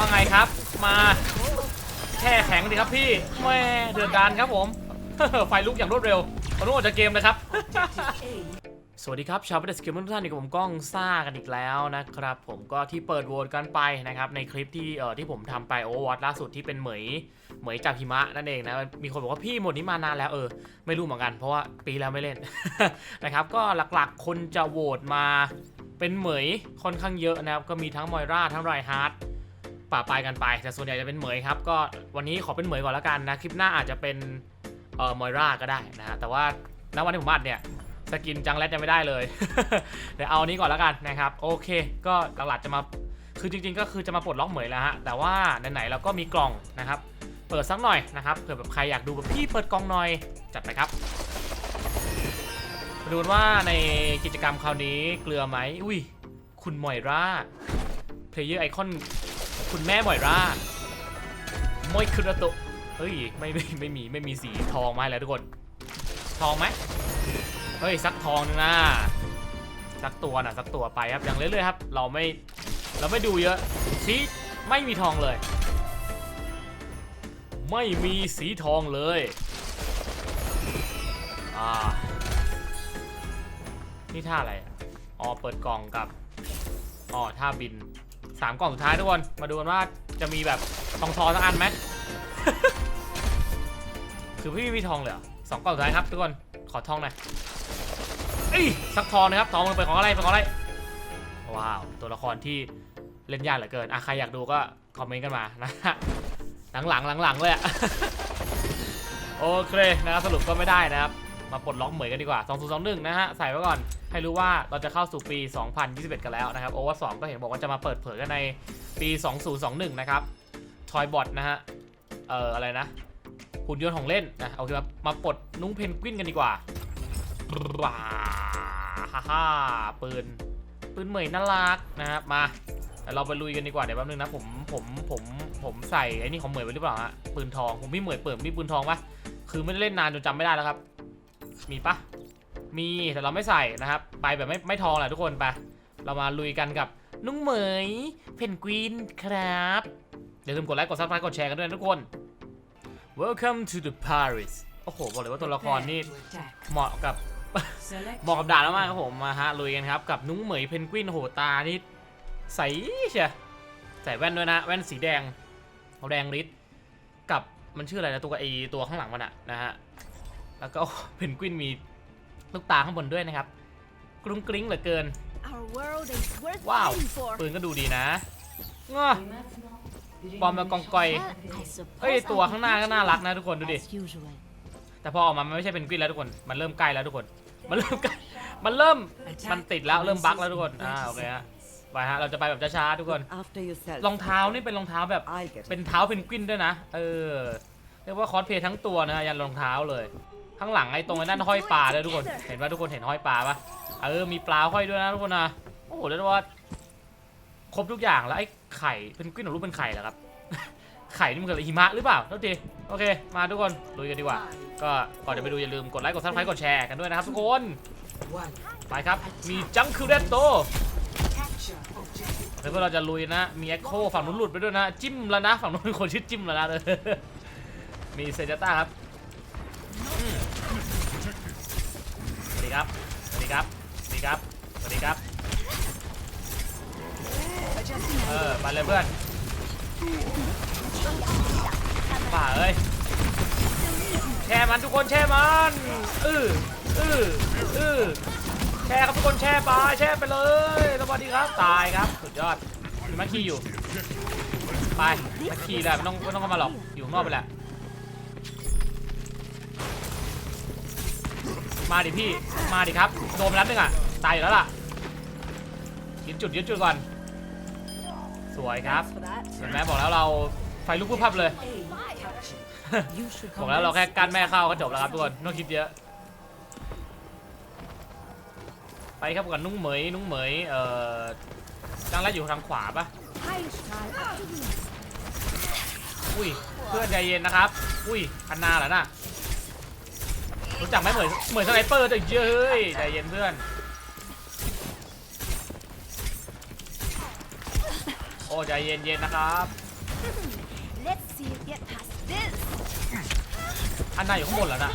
ว่าไงครับ มาแช่แข็งดีครับพี่แม่เดือดดานครับผม ไฟลุกอย่างรวดเร็วขอรู้ออกจากเกมเลยครับ สวัสดีครับ ชาวประเดสเกมทุกท่านอยู่กับผมก้องซ่ากันอีกแล้วนะครับ ผมก็ที่เปิดโหวตกันไปนะครับ ในคลิปที่เอ่อที่ผมทำไปโอวอตล่าสุดที่เป็นเหมยเหมยจากหิมะนั่นเองนะมีคนบอกว่าพี่หมดนี้มานานแล้วเออ ไม่รู้เหมือนกันเพราะว่าปีแล้วไม่เล่นนะครับ ก็หลักๆคนจะโหวตมาเป็นเหมยค่อนข้างเยอะนะครับ ก็มีทั้งมอยราทั้งไรฮาร์ด ป่าปลายกันไป แต่ส่วนใหญ่จะเป็นเหมยครับ ก็วันนี้ขอเป็นเหมยก่อนแล้วกันนะ คลิปหน้าอาจจะเป็นเอ่อมอยราก็ได้นะฮะ แต่ว่าณวันที่ผมอัดเนี่ย สกินจังแรดยังไม่ได้เลย เดี๋ยวเอาอันนี้ก่อนแล้วกันนะครับ โอเค ก็หลักๆจะมา คือจริง ๆ ก็คือจะมาปลดล็อกเหมยแล้วฮะ แต่ว่าไหนๆเราก็มีกล่องนะครับ เปิดสักหน่อยนะครับ เผื่อแบบใครอยากดูแบบพี่เปิดกล่องหน่อย จัดไปครับมาดูว่าในกิจกรรมคราวนี้เกลือไหม อุ้ย คุณมอยราเพลเยอร์ไอคอน คุณแม่มอยรามอยคุระโตเฮ้ยไม่ไม่ไม่มีไม่มีสีทองมาแล้วทุกคน ทองไหมเฮ้ยสักทองนึงนะสักตัวนะสักตัวไปครับอย่างเรื่อยๆครับ เราไม่เราไม่ดูเยอะสีไม่มีทองเลย ไม่มีสีทองเลยอ่านี่ท่าอะไรอ๋อเปิดกล่องกับอ๋อท่าบิน สามกล่องสุดท้ายทุกคน มาดูกันว่าจะมีแบบทองทองสักอันไหมคือพี่ไม่มีทองเลยเหรอสองกล่องสุดท้ายครับทุกคน ขอทองหน่อยเอ้ยสักทองนะครับ ทองมันเป็นของอะไรเป็นของอะไร ว้าว ตัวละครที่เล่นยากเหลือเกินอะใครอยากดูก็คอมเมนต์กันมานะฮะหลังๆหลังๆเลยอะโอเคนะครับสรุปก็ไม่ได้นะครับ มาปลดล็อกเหมยกันดีกว่า2021นะฮะใส่ไว้ก่อนให้รู้ว่าเราจะเข้าสู่ปี 2021 กันแล้วนะครับโอเวอร์2ก็เห็นบอกว่าจะมาเปิดเผยกันในปี 2021 นะครับทอยบอทนะฮะเอ่ออะไรนะหุ่นยนต์ของเล่นนะเอาคือมามาปลดนุ้งเพนกวินกันดีกว่าว้าฮ่าฮ่าปืนปืนเหมยน่ารักนะครับมาเราไปลุยกันดีกว่าเดี๋ยวแป๊บนึงนะผมผมผมผมใส่ไอ้นี่ของเหมยไปหรือเปล่าฮะปืนทองผมมีเหมยเปิดมีปืนทองปะคือไม่ได้เล่นนานจนจำไม่ได้แล้วครับ มีปะมีแต่เราไม่ใส่นะครับ ไปแบบไม่ไม่ทองแหละทุกคนไป เรามาลุยกันกับนุ้งเหมยเพนกวินครับอย่าลืมกดไลค์กดซับสไครต์กดแชร์กันด้วยนะทุกคน Welcome to the Paris โอ้โหบอกเลยว่าตัวละครนี่เหมาะกับเหมาะกับด่านมากๆครับผมมาฮะลุยกันครับกับนุ้งเหมยเพนกวินโหตานี่ใสเชียใส่แว่นด้วยนะ แว่นสีแดงแดงฤทธิ์กับมันชื่ออะไรนะตัวไอตัวข้างหลังมันอะนะฮะ แล้วก็เพนกวินมีลูกตาข้างบนด้วยนะครับ กรุ้งกริ้งเหลือเกิน Our world is worth Wow. fighting for. ปืนก็ดูดีนะง้อปอมมากองกอย I suppose เอ้ย I ตัวข้างหน้า can ก็น่ารักนะทุกคนดูดิ as usual. แต่พอออกมามันไม่ใช่เพนกวินแล้วทุกคน มันเริ่มใกล้แล้วทุกคน มันเริ่มใกล้ มันเริ่ม มันติดแล้วเริ่มบั๊กแล้วทุกคน อ่าโอเคฮะ ไปฮะเราจะไปแบบช้าๆทุกคน After yourself. รองเท้านี่เป็นรองเท้าแบบ I'll get เป็น it. เท้าเพนกวินด้วยนะ เออ เรียกว่าคอสเพลย์ทั้งตัวนะฮะยันรองเท้าเลย ข้างหลังไอ้ตรงนั่นห้อยปลาด้วยทุกคน เห็นว่าทุกคนเห็นห้อยปลาปะเออ มีปลาห้อยด้วยนะทุกคนนะ โอ้โหเรียกว่าครบทุกอย่างแล้วไอ้ไข่เพนกวินของรูปเป็นไข่เหรอครับ ไข่นี่มันเกิดอะไรหิมะหรือเปล่าโทษทีโอเค มาทุกคนลุยกันดีกว่า ก็ก่อนจะไปดูอย่าลืมกดไลค์กดซับสไครต์กดแชร์กันด้วยนะครับทุกคน ไปครับ มีจังคือเรตโตแล้วก็เราจะลุยนะ มีเอ็กโคฝั่งนู้นหลุดไปด้วยนะ จิ้มแล้วนะ ฝั่งนู้นคนชื่อจิ้มแล้วนะเออมีเซจาต้าครับ วัสดีครับ สวัสดีครับ สวัสดีครับ สวัสดีครับ เออมาเลยเพื่อนป่าเอ้ย แช่มันทุกคนแช่มันอืออืออือแช่ครับทุกคนแช่ไปแช่ไปเลย สวัสดีครับ ตายครับ สุดยอดมีมาคีอยู่ ไปมาคีได้ไม่ต้องไม่ต้องเข้ามาหรอก อยู่นอกไปแหละ มาดิพี่ มาดิครับ โดนไปนัดหนึงอะ ตายอยู่แล้วล่ะยึดจุดยึดจุดก่อน สวยครับเห็นไหมบอกแล้วเราไฟลุกพึบพับเลยบอกแล้วเราแค่กั้นแม่เข้าก็จบแล้วครับทุกคนต้องคิดเยอะ ไปครับกับนุ้งเหมยนุ้งเหมยเอ่อจังแรกอยู่ทางขวาปะอุ้ยเพื่อนใจเย็นนะครับ อุ้ยคันนาเหรอน่ะ รู้จักไหมเหมือนเหมือนสไนเปอร์แต่เย้ยใจเย็นเพื่อน โอ้ใจเย็นเย็นๆนะครับ Let's see you get past this. อันไหนอยู่ข้างบนแล้วนะ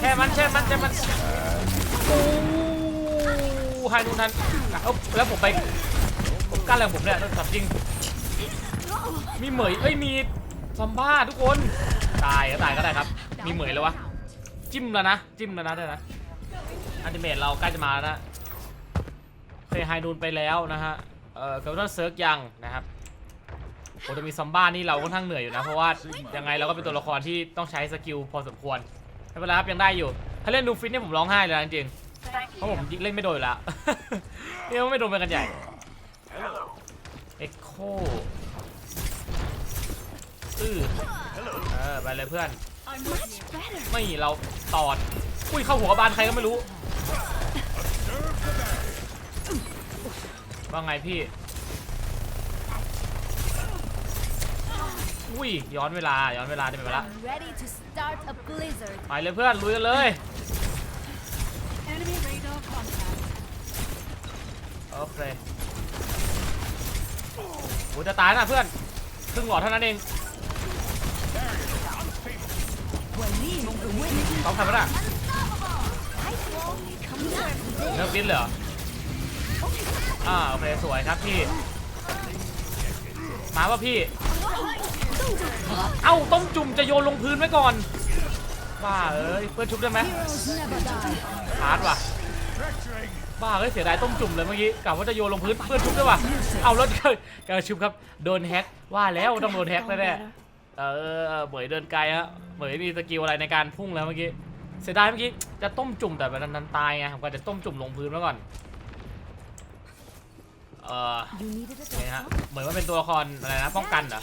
แค่มันแค่มันแค่มันโอ้ไฮนูนทันเอ้าแล้วผมไปผมกั้นอะไรของผมเนี่ยสับจริงมีเหมยเอ้ยมีซอมบ้าทุกคน ตายก็ตายก็ได้ครับ มีเหมยเลยวะ จิ้มแล้วนะ จิ้มแล้วนะด้วยนะอันติเมตเราใกล้จะมาแล้วนะเคยไฮนูนไปแล้วนะฮะ เอ่อกับตันเซิร์กยังนะครับโอ้จะมีซอมบ้านี่เราค่อนข้างเหนื่อยอยู่นะ เพราะว่ายังไงเราก็เป็นตัวละครที่ต้องใช้สกิลพอสมควรไม่เป็นไรครับยังได้อยู่ ถ้าเล่นดูฟิตเนี่ยผมร้องไห้เลยนะจริงเพราะผมเล่นไม่โดนอยู่แล้วเนี่ยไม่โดนไปกันใหญ่เอ็กโค อือเออไปเลยเพื่อน Much better. ไม่เราตอด อุ้ยเข้าหัวกระบาลใครก็ไม่รู้ ว่าไงพี่ อุ้ยย้อนเวลาย้อนเวลาได้ไหมละ I'm ready to start a blizzard. ไปเลยเพื่อนลุยกันเลย Enemy radar contact. โอเคโหจะตายนะเพื่อนครึ่งหลอดเท่านั้นเอง ต้องทำอะไร I won't come back. เลิกดิ้นเหรออ่าโอเคสวยครับพี่ มาป่ะพี่ เอ้าต้มจุ่มจะโยนลงพื้นไว้ก่อนบ้าเอ้ยเพื่อนชุบได้ไหม Heroes never die. พาร์ดว่ะบ้าเอ้ยเสียดายต้มจุ่มเลยเมื่อกี้กะว่าจะโยนลงพื้นเพื่อนชุบได้ว่ะเอาแล้วการชุบครับโดนแฮกว่าแล้วต้องโดนแฮกแน่ๆ เออเหมยเดินไกลฮะเหมยมีสกิลอะไรในการพุ่งแล้วเมื่อกี้เสียดายเมื่อกี้จะต้มจุ่มแต่แบบนั้นตายไงผมก็จะต้มจุ่มลงพื้นไว้ก่อนเออ You needed a นี่ฮะเหมือนว่าเป็นตัวละครอะไรนะป้องกันเหรอ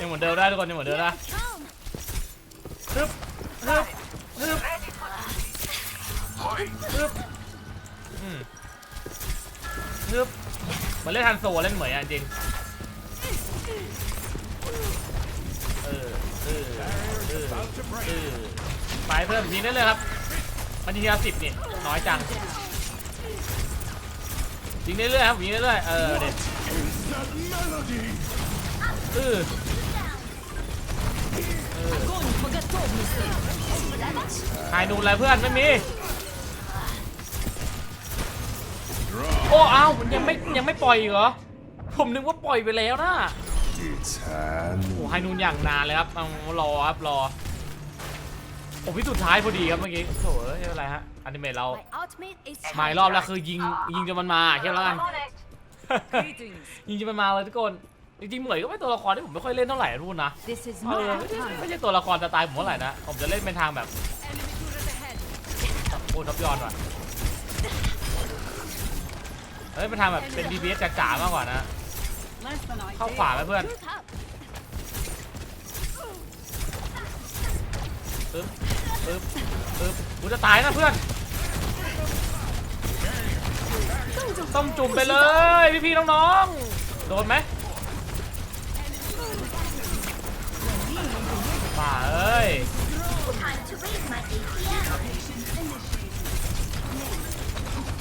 ยังเหมือนเดิมได้ทุกคนยังเหมือนเดิมนะ Come. ฮึบฮึบฮึบฮึบฮึบมือนเล่นฮันโซเล่นเหมือนอะจริง ไปเพิ่มทีได้เลยครับ มันทีละสิบนี่น้อยจังยิงเรื่อยๆครับยิงเรื่อยๆเออเด็ดเออเอหายนูอะไรเพื่อนไม่มี โอ้ เอ้ามันยังไม่ยังไม่ปล่อยเหรอ ผมนึกว่าปล่อยไปแล้วนะ It's hand โอ้ไฮนูนอย่างนานเลยครับเอารอครับรอโอ้พี่สุดท้ายพอดีครับเมื่อกี้โถ่เอ้ยไม่เป็นไรฮะอนิเมตเรา My ultimate is มาอีกรอบแล้วคือยิงยิงจนมันมาแค่นั้น Greetings. ยิงจนมันมาเลยทุกคน จริงๆเหมยก็เป็นตัวละครที่ผมไม่ค่อยเล่นเท่าไหร่นะทุกคนนะ This is เออ my ไม่ใช่ time. ไม่ใช่ตัวละครสไตล์ผมเท่าไหร่นะ ผมจะเล่นเป็นทางแบบโอ้ทับยอนว่ะเฮ้ยเป็นทางแบบเป็น DPS จ๋าๆมากกว่านะ Less than I เข้าขวาไหมเพื่อนปึ๊บปึ๊บปึ๊บกูจะตายนะเพื่อน ต้มจุ่มไปเลย พี่ๆน้องๆ โดนไหมป่าเอ้ย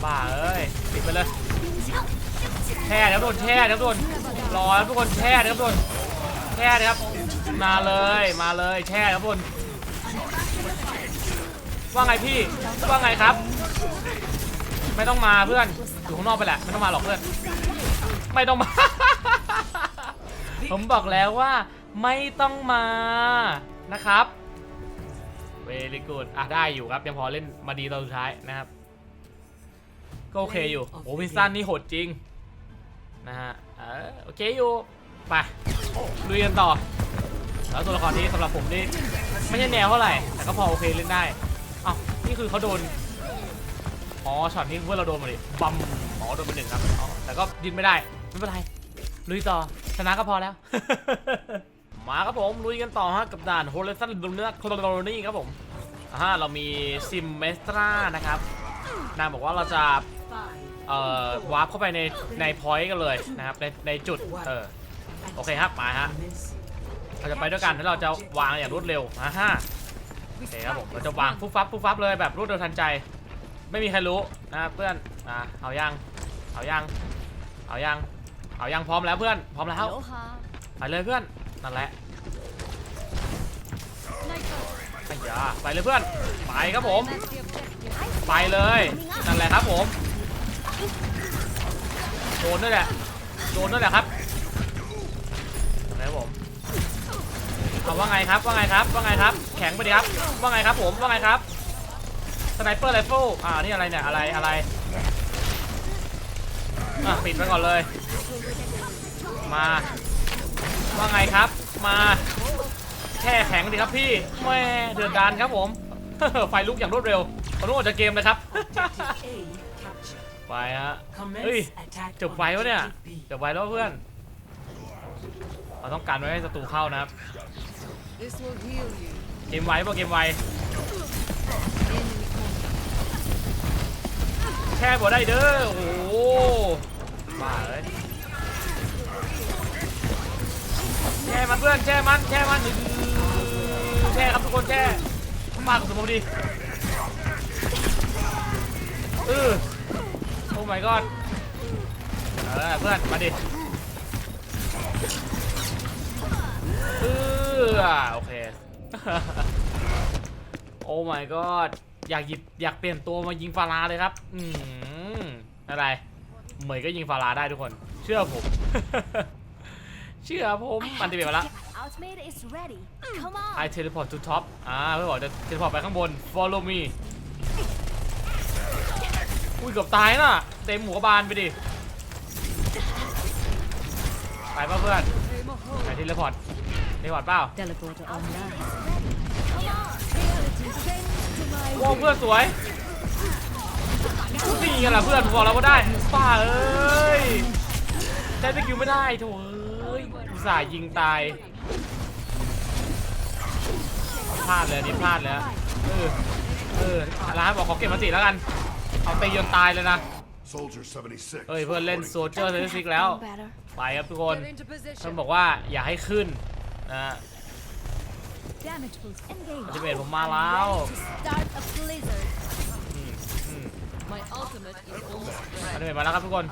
ป่าเอ้ยปิดไปเลยแช่ครับโดนแช่ครับโดน รอครับทุกคนแช่ครับโดนแช่ครับ มาเลยมาเลยแช่ครับทุกคนว่าไงพี่ว่าไงครับ ไม่ต้องมาเพื่อนอยู่ข้างนอกไปแหละไม่ต้องมาหรอกเพื่อน ไม่ต้องมา ผมบอกแล้วว่าไม่ต้องมานะครับเวลิกูดอะได้อยู่ครับ ยังพอเล่นมาดีตอนสุดท้ายนะครับ ก็โอเคอยู่โอ้วินสตันนี่โหดจริง นะฮะเออโอเคอยู่ไปลุยกันต่อ แล้วตัวละครนี้สำหรับผมนี่ไม่ใช่แนวเท่าไหร่ แต่ก็พอโอเคเล่นได้อ้าวนี่คือเขาโดน อ๋อ ช็อตนี้เพื่อนเราโดนมาดิบัมอ๋อโดนไปหนึ่งครับอ๋อแต่ก็ดินไม่ได้ ไม่เป็นไร ลุยต่อ ชนะก็พอแล้ว มาครับผม ลุยกันต่อฮะ กับด่านโฮเลสันดุเนื้อโคโลนี่ครับผมอ่าฮะเรามีซิมเมสตรานะครับ นางบอกว่าเราจะ เอ่อวาร์ปเข้าไปในในพอยต์กันเลยนะครับในในจุดเออโอเคครับมาฮะเราจะไปด้วยกันแล้วเราจะวางอย่างรวดเร็วอ่าฮะโอเคครับผมเราจะวางฟุบฟับฟุบฟับเลยแบบรวดเร็วทันใจ ไม่มีใครรู้นะครับเพื่อนอะเอายังเอายังเอายังเอายังพร้อมแล้วเพื่อนพร้อมแล้วไปเลยเพื่อนนั่นแหละไอ้ยาไปเลยเพื่อนไปครับผม ไปเลยนั่นแหละครับผม โดนด้วยแหละ โดนด้วยแหละครับนะครับผมเอาว่าไงครับ ว่าไงครับ ว่าไงครับ แข็งไปดิครับ ว่าไงครับผม ว่าไงครับ สไนเปอร์ไรเฟิลอ่า นี่อะไรเนี่ย อะไร อะไร อะ ปิดไปก่อนเลย มา ว่าไงครับ มาแค่แข็งดิครับพี่แม่เดือดดานครับผม ไฟลุกอย่างรวดเร็วเขาต้องออกจากเกมเลยครับ ไปฮะ เฮ้ย จบไฟวะเนี่ย จบไฟแล้วเพื่อน เราต้องการไว้ให้ศัตรูเข้านะครับ This will heal you. เกมไวป่ะเกมไว Enemy contact. แช่บ่ได้เด้อ โอ้โหบ้าเลยแช่มันเพื่อนแช่มันแช่มันอื้อแช่ครับทุกคนแช่มากกว่าสมมติดิเออโอ้ my god เออเพื่อนมาดิเออโอเค โอ้ my god อยากหยิบอยากเปลี่ยนตัวมายิงฟาราเลยครับ อืมอะไร เหมยก็ยิงฟาราได้ทุกคน เชื่อผม เชื่อผมมันจะเปลี่ยนมาละ Ultimate is ready. Come on. I teleport to top อ่าเพื่อนบอกจะ teleport ไปข้างบน follow me อุ้ยเกือบตายน่ะเต็มหัวบานไปดิไปป่ะเพื่อนไปทีละพอร์ตทีพอร์ตเปล่า Teleporter online. โอ้เพื่อนสวยนี่ไงล่ะเพื่อนผมบอกแล้วว่าได้ป้าเอ้ยใช้สกิลไม่ได้โถเอ้ยอุตส่าห์ยิงตายพลาดเลยนี่พลาดเลยเออเออร้านบอกขอเก็บมาติแล้วกัน เอาตีจนตายเลยนะ Soldier 76. เอ้ยเพื่อนเล่นโซเจอร์เซนซิกแล้ว better. ไปครับทุกคน Get into เพื่อน position. บอกว่าอย่าให้ขึ้นนะฮะ Damage boost. Engage. จิเบตผมมาแล้ว To start a blizzard. อืมอืม My ultimate is almost อัน ready. นี้มาแล้วครับทุกคน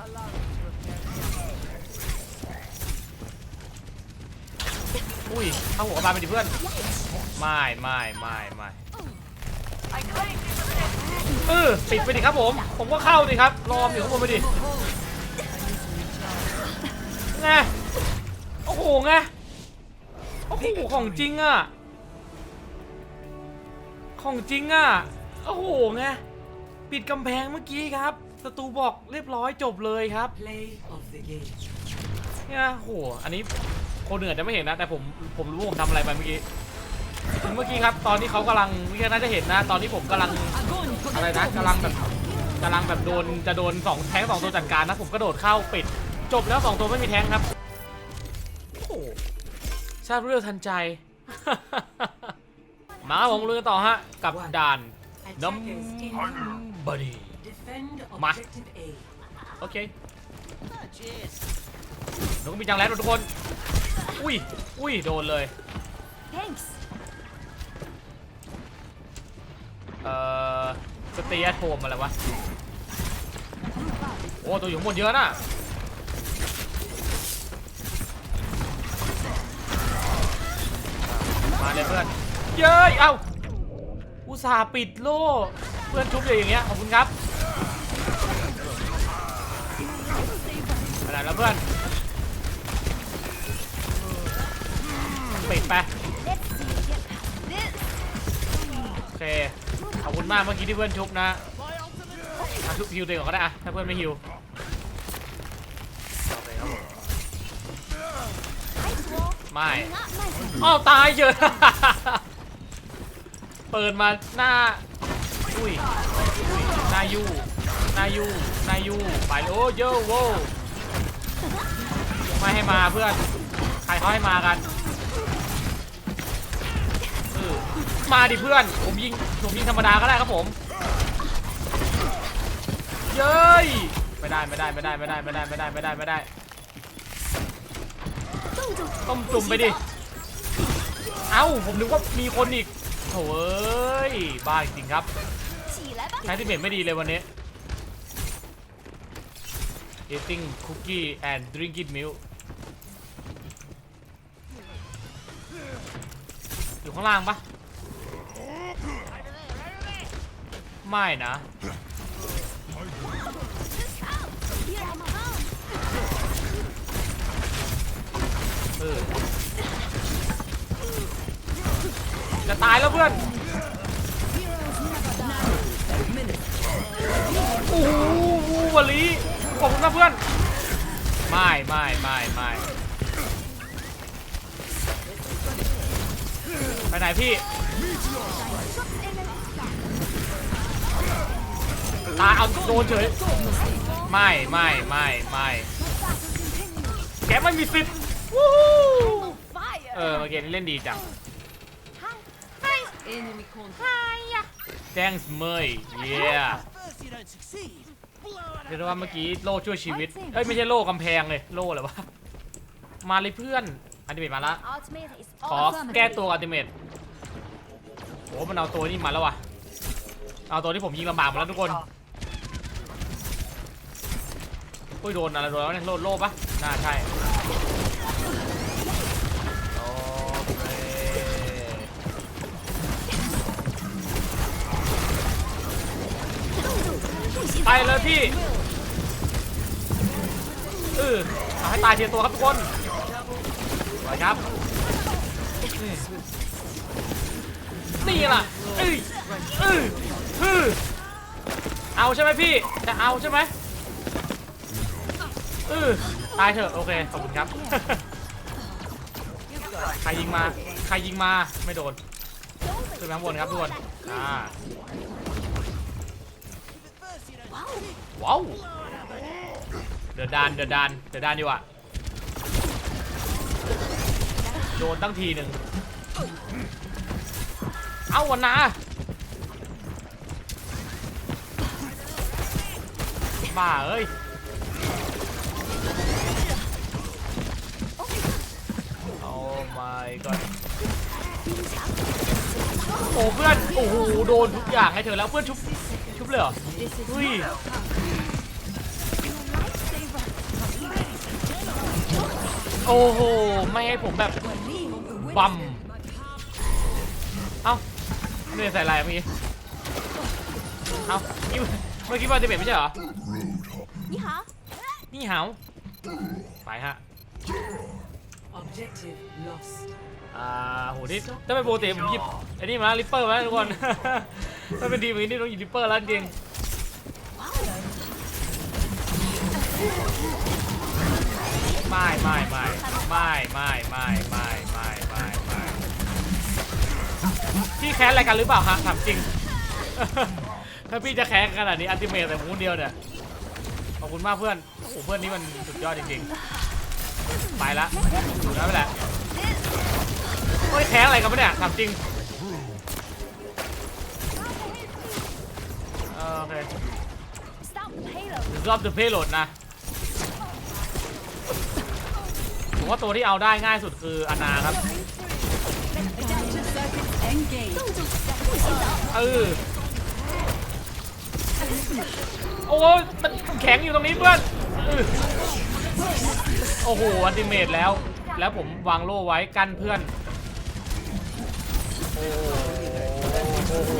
อุ้ยเข้าหัวกระบาลไปดิเพื่อน ไม่ไม่ไม่ไม่ เออปิดไปดิครับผม ผมก็เข้าดิครับรอมอยู่ข้างบนไปดิไงโอ้โหไงโอ้โหของจริงอะของจริงอะโอ้โหไงปิดกำแพงเมื่อกี้ครับศัตรูบอกเรียบร้อยจบเลยครับเนี่ยโหอันนี้คนเหนือจะไม่เห็นนะ แต่ผมผมรู้ว่าผมทำอะไรไปเมื่อกี้ เมื่อกี้ครับตอนที่เขากำลังเมื่อกี้น่าจะเห็นนะ ตอนที่ผมกำลังอะไรนะกำลังแบบกำลังแบบโดนจะโดนสองแท้งสองตัวจัดการนะผมกระโดดเข้าปิด จบแล้วสองตัวไม่มีแท้งครับโอ้โหชาติเรื่องทันใจ มาครับผมลุยกันต่อฮะ กับด่าน Attackers in. บอดี Defend Ma. objective A. โอเคนกมีจังแล้วทุกคน อุ้ย อุ้ย โดนเลย เอ่อสเตียโทมอะไรวะ โอ้ ตัวอยู่ข้างบนเยอะน่ะมาเลยเพื่อน เย้ย เอ้า อุตส่าห์ปิดโล่ เพื่อนชุบอยู่อย่างเงี้ย ขอบคุณครับอะไรแล้วเพื่อนปิดไปโอเค อบคุณมากเมื่อกี้ที่เพื่อนชุบนะอะชุบฮิวตัวเองก่อนก็ได้อะถ้าเพื่อนไม่ฮิวไม่อ้าวตายเยอะเปิดมาหน้าอุ้ยหน้ายู่หน้ายู่หน้ายู่ไปโอ้เยอะโว้ไม่ให้มาเพื่อนใครเขาให้มากันเออ มาดิเพื่อน ผมยิง ผมยิงธรรมดาก็ได้ครับผม เย้ย ไม่ได้ไม่ได้ไม่ได้ไม่ได้ไม่ได้ไม่ได้ไม่ได้ไม่ได้ ต้มจุ่มไปดิ เอ้า ผมนึกว่ามีคนอีกโถ่เอ้ย บ้าจริงครับใช้ที่เบ็นไม่ดีเลยวันนี้ eating cookie and drinking milk อยู่ข้างล่างปะ ไม่นะ เออ จะตายแล้วเพื่อน โอ้โหวลีขอบคุณนะเพื่อน ไม่ไม่ไม่ไม่ไปไหนพี่ ตายเอาโดนเฉยไม่ไม่ไม่ไม่แกไม่มีสิทธิ์วู้ฮู้ Fire. เออเมื่อกี้นี่เล่นดีจัง Enemy contact. thanks เมย yeah เรียกได้ว่าเมื่อกี้โล่ช่วยชีวิตเอ้ยไม่ใช่โล่กำแพงเลยโล่อะไรวะมาเลยเพื่อนอันติเมตมาละ Ultimate is ขอแก้ตัวอันติเมตโอ้มันเอาตัวนี้มาแล้ววะเอาตัวที่ผมยิงลำบากหมาแล้วทุกคน อุ้ยโดนอะไรโดนแล้วเนี่ยโลดโล่ปะน่าใช่โอเคไปเลยพี่เออเอาให้ตายเทียตัวครับทุกคนไปครับ นี่ล่ะเอ้ยเออเออเอาใช่ไหมพี่ จะเอาใช่ไหม เออตายเถอะโอเคขอบคุณครับ ใครยิงมา ใครยิงมาไม่โดนขึ้นมาข้างบนครับทุกคนอ่าว้าวเดือดดานเดือดดานเดือดดานดีกว่าโดนตั้งทีหนึ่งเอาวันนาบ้าเอ้ย my god โอ้เพื่อน โอ้โห โดนทุกอย่างให้เธอแล้วเพื่อนชุบ ชุบเลยเหรอเฮ้ยโอ้โห ไม่ให้ผมแบบบัมเอ้าไม่ได้ใส่อะไรอะเมื่อกี้เอ้านี่เมื่อกี้ว่าจะเปลี่ยนไม่ใช่เหรอ你好，นี่เหาไปฮะ Objective lost. อ่าโหนี่ถ้าเป็นปกติผมหยิบไอ้นี่มาลิปเปอร์มาแล้วทุกคน ถ้าเป็นดีแบบนี้นี่ต้องหยิบลิปเปอร์แล้วจริงไม่ไม่ไม่ไม่ไม่ไม่ไม่ไม่ไม่ไม่พี่แค้นอะไรกันหรือเปล่าฮะถามจริง ถ้าพี่จะแค้นขนาดนี้อัลติเมทแต่ผมคนเดียวเนี่ยขอบคุณมากเพื่อนโอ้โหเพื่อนนี่มันสุดยอดจริงๆ ไปละดูนะไปแหละเฮ้ยแค้อะไรกันปะเนี่ยถามจริงเออโอเค stop the payload. รอบ the Pilot นะผมว่าตัวที่เอาได้ง่ายสุดคืออนาครับ เออ โอ้ยมันแข็งอยู่ตรงนี้เพื่อนเออ โอ้โหอันติเมตแล้ว แล้วผมวางโล่ไว้กันเพื่อน โอ้โหโอ้โห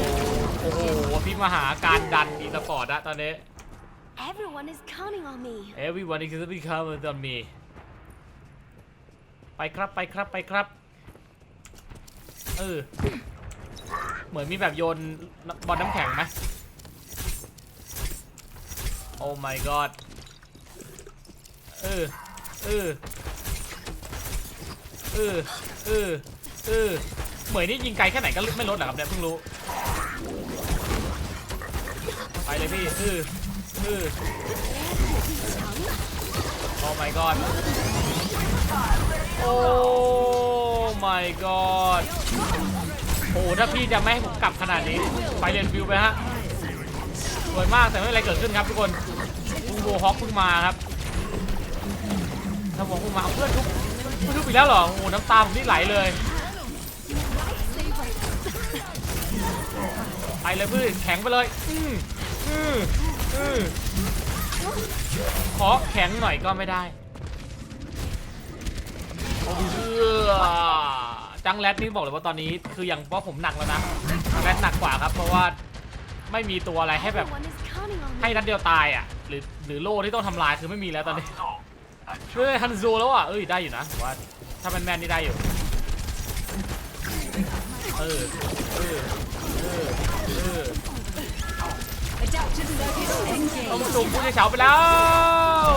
โอ้โหพี่มาหาการดันอีสปอร์ตอะตอนนี้ Everyone is counting on me. Everyone is gonna become on me ไปครับไปครับไปครับ เออ เหมือนมีแบบโยนบอลน้ำแข็งไหม Oh my god เออ เออ เออ เออ เออ เหมยนี่ยิงไกลแค่ไหนก็ไม่ลดหรอครับเนี่ยเพิ่งรู้ ไปเลยพี่ เออ เออ โอ้ my god โอ้ my god โอ้ถ้าพี่จะไม่ให้ผมกลับขนาดนี้ ไปเรียนฟิวไปฮะสวยมากแต่ไม่มีอะไรเกิดขึ้นครับทุกคนลุงโบฮอกเพิ่งมาครับ ถ้าผมมาเอาเพื่อนทุบเพื่อนทุบอีกแล้วเหรอ โอ้น้ำตาผมนี่ไหลเลย ไปเลยเพื่อนแข็งไปเลย อืมอืมอืมขอแข็งหน่อยก็ไม่ได้โอ้เชื่อจังแรดนี่บอกเลยว่าตอนนี้คืออย่างว่าผมหนักแล้วนะแรดหนักกว่าครับ เพราะว่าไม่มีตัวอะไรให้แบบให้นัดเดียวตายอะ หรือหรือโล่ที่ต้องทำลายคือไม่มีแล้วตอนนี้ เฮ้ยฮันโซแล้วอะเอ้ยได้อยู่นะผมว่าถ้าแมนแมนๆนี่ได้อยู่เออเออเออเออต้องจุ่มผู้เฉาไปแล้ว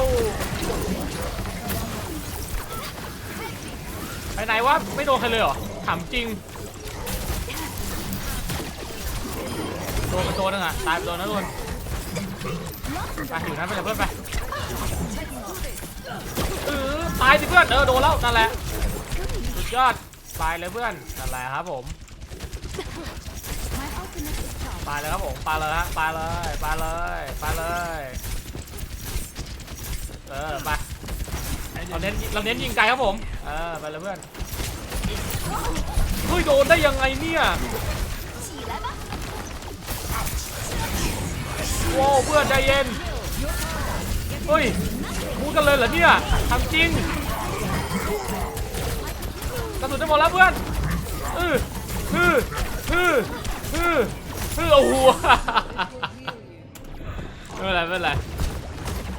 ไปไหนวะไม่โดนใครเลยเหรอถามจริงโดนไปตัวนึงอะตายไปตัวนึงโดนไปอยู่นั้นไปเลยเพื่อนไป เออตายสิเพื่อนเออโดนแล้วนั่นแหละสุดยอดตายเลยเพื่อนนั่นแหละครับผม My ultimate is charged. ไปเลยครับผมไปเลยฮะไปเลยไปเลยไปเลยเออไปเราเน้นเราเน้นยิงไกลครับผมเออไปเลยเพื่อนเฮ้ยโดนได้ยังไงเนี่ยว้าวเพื่อนใจเย็นเฮ้ย กันเลยเหรอเนี่ยทำจริงกระสุนจะหมดแล้วเพื่อนเออเออเออเออเออโอ้โหไม่เป็นไรไม่เป็นไร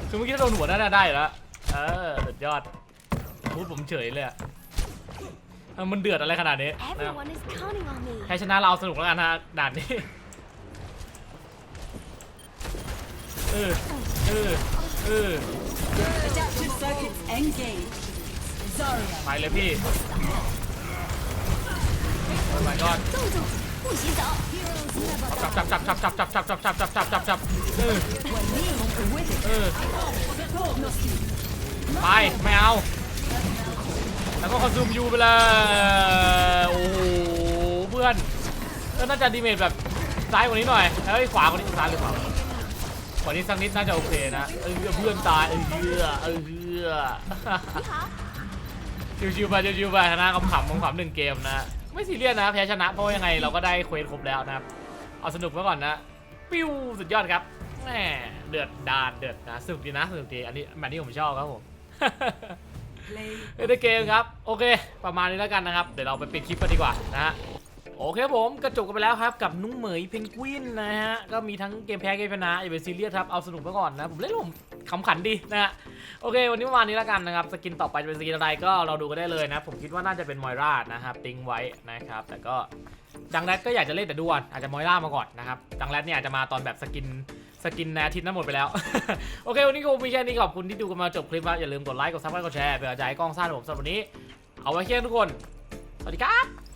คือเมื่อกี้ถ้าโดนหัวน่าจะได้แล้วเออสุดยอดพูดผมเฉยเลยอะมันเดือดอะไรขนาดนี้นะครชนะเราเอาสนุกแล้วกันนะด่านนี้เออเออเออ Adaptive circuits engaged. Zarya. ไปเลยพี่โอ้ my god 动作不洗澡。Heroes never จับจับจับจับจับจับจับจับจับจับจับจับจับเออ With it. เออ Nossi. ไปไม่เอา แล้วก็คอนซูมยูไปเลย โอ้โหเพื่อนก็น่าจะดีเมจแบบซ้ายกว่านี้หน่อยเอ้ยขวากว่านี้ซ้ายหรือขวาก ว่านี้สักนิดน่าจะโอเคนะเออเพื่อนตายเออเพื่อเออชิวๆไปชิวๆไปชนะขำๆขำหนึ่งเกมนะ ไม่ซีเรียสนะแพ้ชนะเพราะยังไงเราก็ได้เควสครบแล้วนะครับ เอาสนุกไว้ก่อนนะ ปิ้วสุดยอดครับแหมเดือดดานเดือดนะสนุกดีนะสนุกดีอันนี้แบบนี้ผมชอบครับผมเล่นในเกมครับ โอเค ประมาณนี้แล้วกันนะครับ เดี๋ยวเราไปปิดคลิปกันดีกว่านะฮะ โอเคผมกระจบกันไปแล้วครับกับนุ้งเหมยเพนกวินนะฮะ ก็มีทั้งเกมแพ้เกมชนะอย่าไปซีเรียสครับ เอาสนุกไปก่อนนะ ผมเล่นแล้วผมขำขันดีนะฮะ โอเค วันนี้ประมาณนี้แล้วกันนะครับ สกินต่อไปจะเป็นสกินอะไรก็เราดูกันได้เลยนะ ผมคิดว่าน่าจะเป็นมอยรานะครับติ้งไว้นะครับ แต่ก็ดังแรดก็อยากจะเล่นแต่ดูก่อนอาจจะมอยรามาก่อนนะครับ ดังแรดเนี่ยอาจจะมาตอนแบบสกินสกินในอาทิตย์นั้นหมดไปแล้ว โอเควันนี้ก็มีแค่นี้ขอบคุณที่ดูกันมาจบคลิปครับอย่าลืมกดไลค์กดซับสไครต์กดแชร์เป็นกำลังใจให้กล้องซ่าผมสำหรับวันนี้ เอาไว้แค่ทุกคนสวัสดีครับ